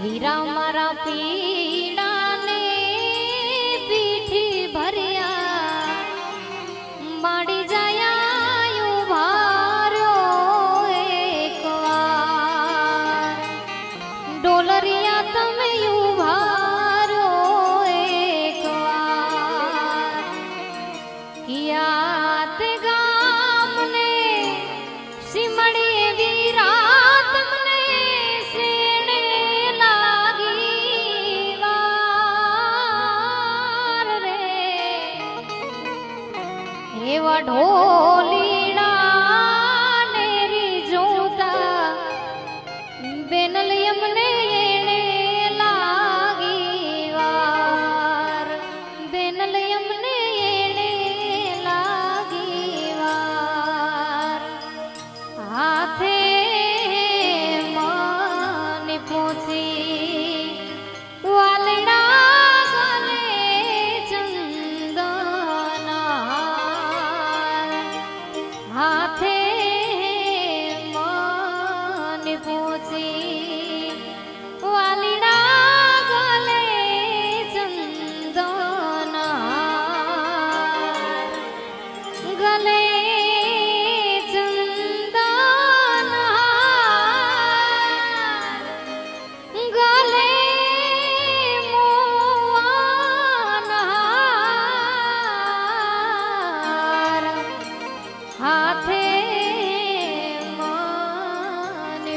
વીરા મારા પીડાને પીઠી ભર્યા. માડી જયા ભાર્યો એકવાર ડોલરિયા તમે ઉભારો ઢોર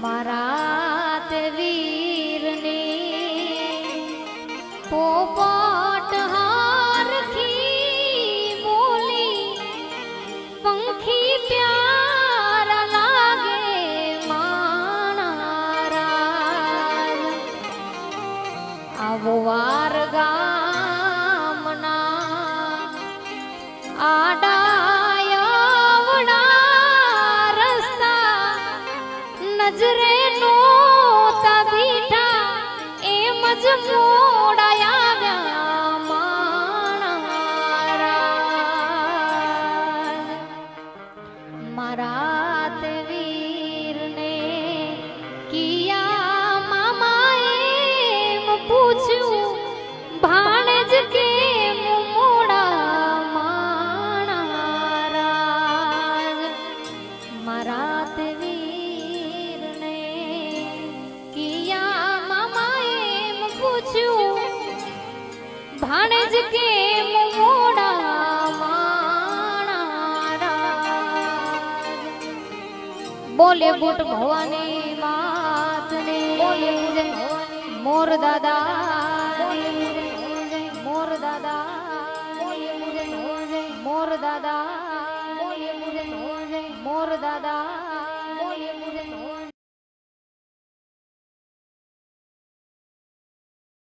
મારા તે વીરને પોપટ હારખી બોલી પંખી પ્યારા લાગે માણારાજ આવો વાર ગામના આડાયવડા નજરે નોતા બીઠા એમ પૂછ્યું, ભાણેજ કેમ બોલે બુટ ભવાની માતને બોલે મોર દાદા મોર દાદા મોર દાદા મોર દાદા